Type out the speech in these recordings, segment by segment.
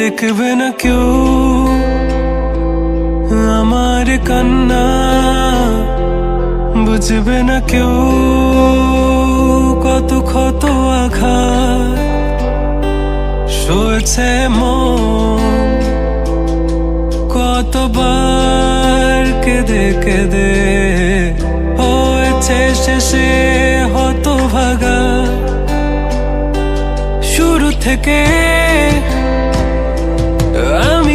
দেখবে না কেউ আমার কান্না বুঝবে না কেউ কত ক্ষত আঘাত সয়েছে মন কতবার কেঁদে কেঁদে হয়েছে শেষে হত ভাগা শুরু থেকে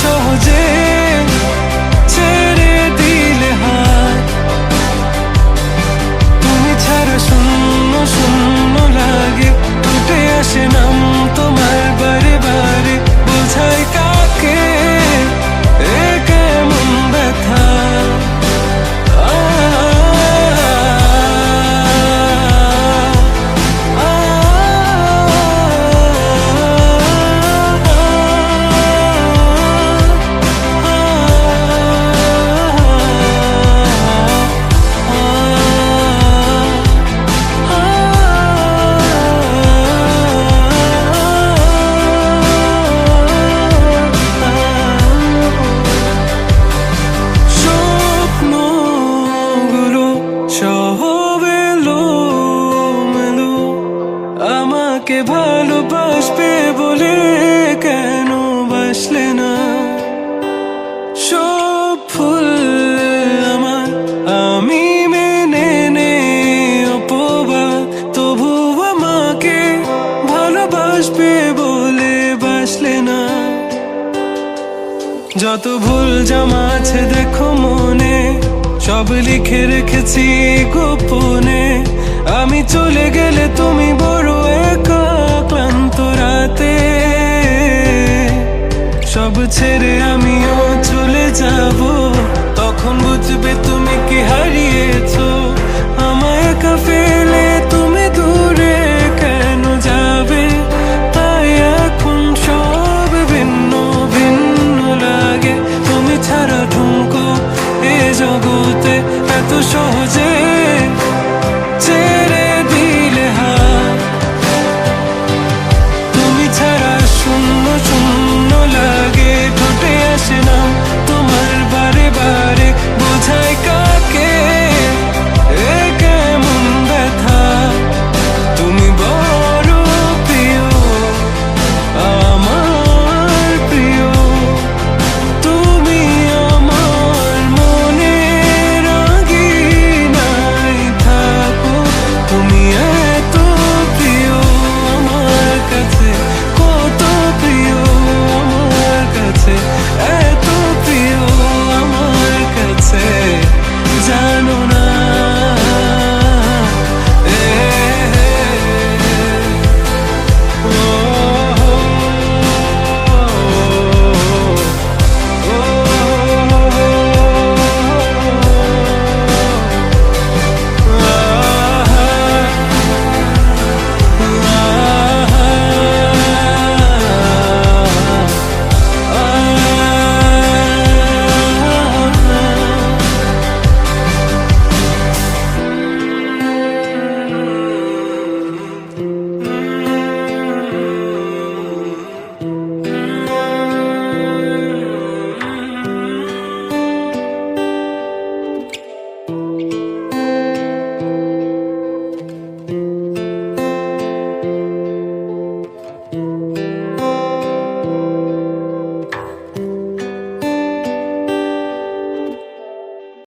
সহজে ছেড়ে দিলে হাত তুমি ছাড়া শূন্য শূন্য লাগে উঠে আসে নাম ভালোবাসবে বলে বাসলে না। যত ভুল জামা আছে দেখো মনে, সব লিখে রেখেছি গোপনে। আমি চলে গেলে তুমি বড় একা ক্লান্ত রাতে। সব ছেড়ে আমিও চলে যাব, তখন বুঝবে তুমি কি হারিয়েছো তুমি